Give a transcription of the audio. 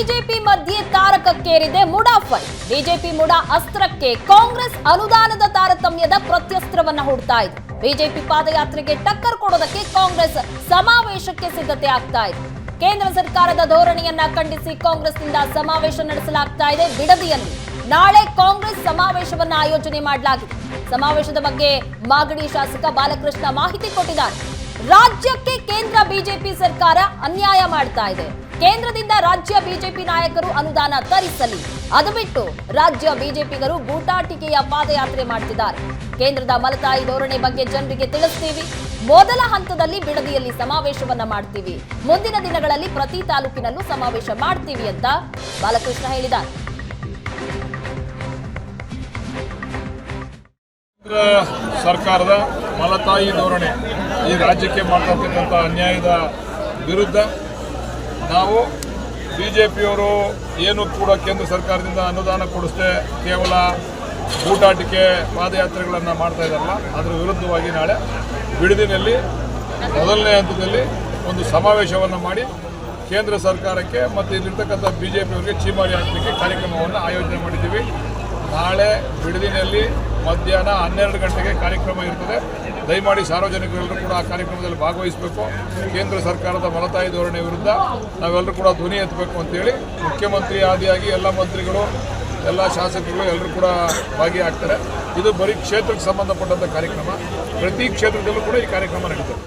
BJP ಮಧ್ಯೆ ತಾರಕಕ್ಕೇರಿದೆ ಮುಡಾಫೈ ಬಿಜೆಪಿ ಮುಡಾ ಅಸ್ತ್ರಕ್ಕೆ ಕಾಂಗ್ರೆಸ್ ಅನುದಾನದ ತಾರತಮ್ಯದ ಪ್ರತ್ಯಸ್ತ್ರವನ್ನ ಹೂಡ್ತಾ ಇದೆ. ಬಿಜೆಪಿ ಪಾದಯಾತ್ರೆಗೆ ಟಕ್ಕರ್ ಕೊಡೋದಕ್ಕೆ ಕಾಂಗ್ರೆಸ್ ಸಮಾವೇಶಕ್ಕೆ ಸಿದ್ಧತೆ ಆಗ್ತಾ ಇದೆ. ಕೇಂದ್ರ ಸರ್ಕಾರದ ಧೋರಣೆಯನ್ನ ಖಂಡಿಸಿ ಕಾಂಗ್ರೆಸ್ನಿಂದ ಸಮಾವೇಶ ನಡೆಸಲಾಗ್ತಾ ಇದೆ ಬಿಡದಿಯಲ್ಲಿ. ನಾಳೆ ಕಾಂಗ್ರೆಸ್ ಸಮಾವೇಶವನ್ನ ಆಯೋಜನೆ ಮಾಡಲಾಗಿದೆ. ಸಮಾವೇಶದ ಬಗ್ಗೆ ಮಾಗಡಿ ಶಾಸಕ ಬಾಲಕೃಷ್ಣ ಮಾಹಿತಿ ಕೊಟ್ಟಿದ್ದಾರೆ. ರಾಜ್ಯಕ್ಕೆ ಕೇಂದ್ರ ಬಿಜೆಪಿ ಸರ್ಕಾರ ಅನ್ಯಾಯ ಮಾಡ್ತಾ ಇದೆ. ಕೇಂದ್ರದಿಂದ ರಾಜ್ಯ ಬಿಜೆಪಿ ನಾಯಕರು ಅನುದಾನ ತರಿಸಲಿ. ಅದು ಬಿಟ್ಟು ರಾಜ್ಯ ಬಿಜೆಪಿಗರು ಗೂಟಾಟಿಕೆಯ ಪಾದಯಾತ್ರೆ ಮಾಡ್ತಿದ್ದಾರೆ. ಕೇಂದ್ರದ ಮಲತಾಯಿ ಧೋರಣೆ ಬಗ್ಗೆ ಜನರಿಗೆ ತಿಳಿಸ್ತೀವಿ. ಮೊದಲ ಹಂತದಲ್ಲಿ ಬಿಡದಿಯಲ್ಲಿ ಸಮಾವೇಶವನ್ನ ಮಾಡ್ತೀವಿ. ಮುಂದಿನ ದಿನಗಳಲ್ಲಿ ಪ್ರತಿ ತಾಲೂಕಿನಲ್ಲೂ ಸಮಾವೇಶ ಮಾಡ್ತೀವಿ ಅಂತ ಬಾಲಕೃಷ್ಣ ಹೇಳಿದ್ದಾರೆ. ಸರ್ಕಾರದ ಮಲತಾಯಿ ಧೋರಣೆ. ಈ ರಾಜ್ಯಕ್ಕೆ ಮಾಡ್ತಕ್ಕಂಥ ಅನ್ಯಾಯದ ವಿರುದ್ಧ ನಾವು ಬಿ ಜೆ ಪಿಯವರು ಏನು ಕೂಡ ಕೇಂದ್ರ ಸರ್ಕಾರದಿಂದ ಅನುದಾನ ಕೊಡಿಸದೆ ಕೇವಲ ಊಟಾಟಿಕೆ ಪಾದಯಾತ್ರೆಗಳನ್ನು ಮಾಡ್ತಾ ಇದ್ದಾರಲ್ಲ, ಅದರ ವಿರುದ್ಧವಾಗಿ ನಾಳೆ ಬಿಡದಿನಲ್ಲಿ ಮೊದಲನೇ ಹಂತದಲ್ಲಿ ಒಂದು ಸಮಾವೇಶವನ್ನು ಮಾಡಿ ಕೇಂದ್ರ ಸರ್ಕಾರಕ್ಕೆ ಮತ್ತು ಇಲ್ಲಿರ್ತಕ್ಕಂಥ ಬಿ ಜೆ ಪಿಯವರಿಗೆ ಚೀಮಾರಿ ಹಾಕಲಿಕ್ಕೆ ಕಾರ್ಯಕ್ರಮವನ್ನು ಆಯೋಜನೆ ಮಾಡಿದ್ದೀವಿ. ನಾಳೆ ಬಿಡದಿನಲ್ಲಿ ಮಧ್ಯಾಹ್ನ ಹನ್ನೆರಡು ಗಂಟೆಗೆ ಕಾರ್ಯಕ್ರಮ ಇರ್ತದೆ. ದಯಮಾಡಿ ಸಾರ್ವಜನಿಕರೆಲ್ಲರೂ ಕೂಡ ಆ ಕಾರ್ಯಕ್ರಮದಲ್ಲಿ ಭಾಗವಹಿಸಬೇಕು. ಕೇಂದ್ರ ಸರ್ಕಾರದ ಮಲತಾಯಿ ಧೋರಣೆ ವಿರುದ್ಧ ನಾವೆಲ್ಲರೂ ಕೂಡ ಧ್ವನಿ ಎತ್ತಬೇಕು ಅಂತೇಳಿ ಮುಖ್ಯಮಂತ್ರಿ ಆದಿಯಾಗಿ ಎಲ್ಲ ಮಂತ್ರಿಗಳು, ಎಲ್ಲ ಶಾಸಕರು ಎಲ್ಲರೂ ಕೂಡ ಭಾಗಿಯಾಗ್ತಾರೆ. ಇದು ಬರೀ ಕ್ಷೇತ್ರಕ್ಕೆ ಸಂಬಂಧಪಟ್ಟಂಥ ಕಾರ್ಯಕ್ರಮ. ಪ್ರತಿ ಕ್ಷೇತ್ರದಲ್ಲೂ ಕೂಡ ಈ ಕಾರ್ಯಕ್ರಮ ನಡೀತದೆ.